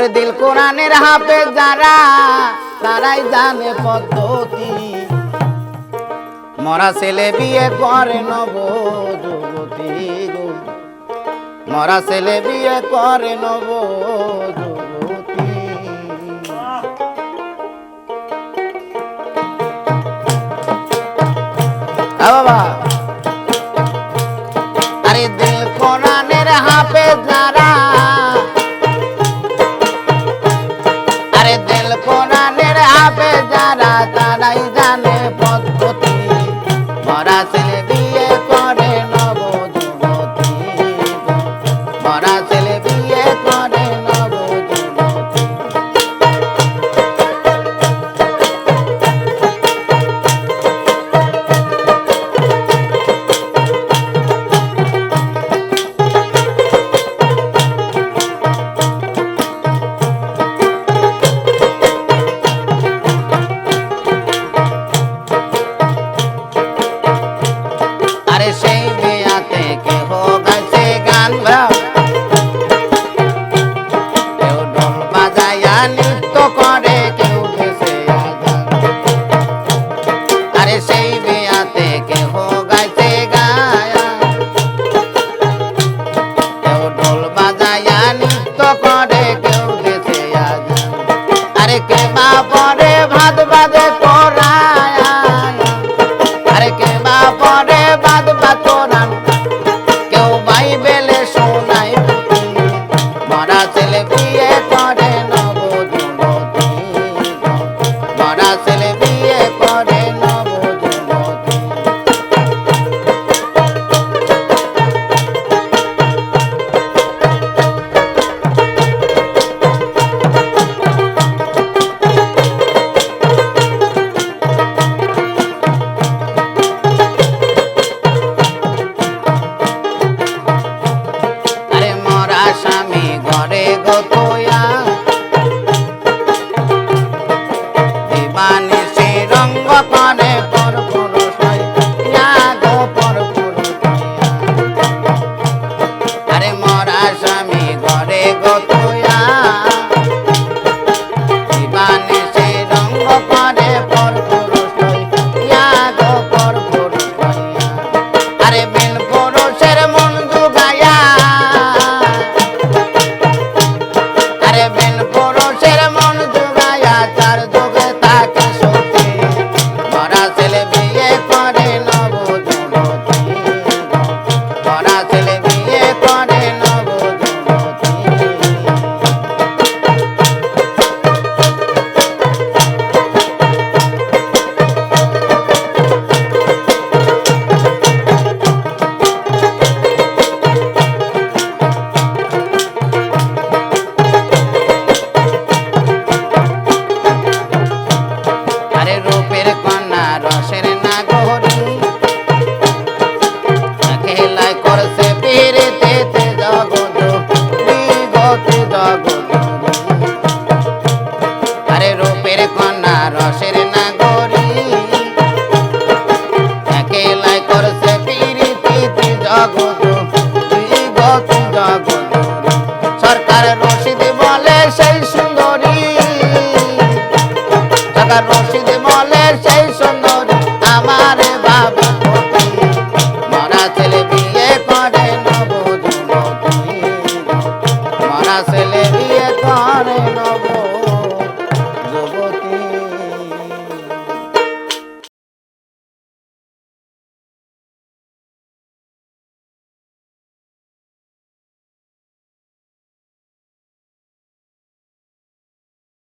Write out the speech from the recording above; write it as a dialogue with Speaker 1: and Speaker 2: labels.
Speaker 1: ওরে দিল কোরআনের হাফে যারা, তারাই জানে পদ্ধতি। মরা ছেলে বিয়ে করে নব যুবতী মরা ছেলে বিয়ে করে নব বাবা। আরে দিল কোরআনের হাফেজ पे Tele I don't see.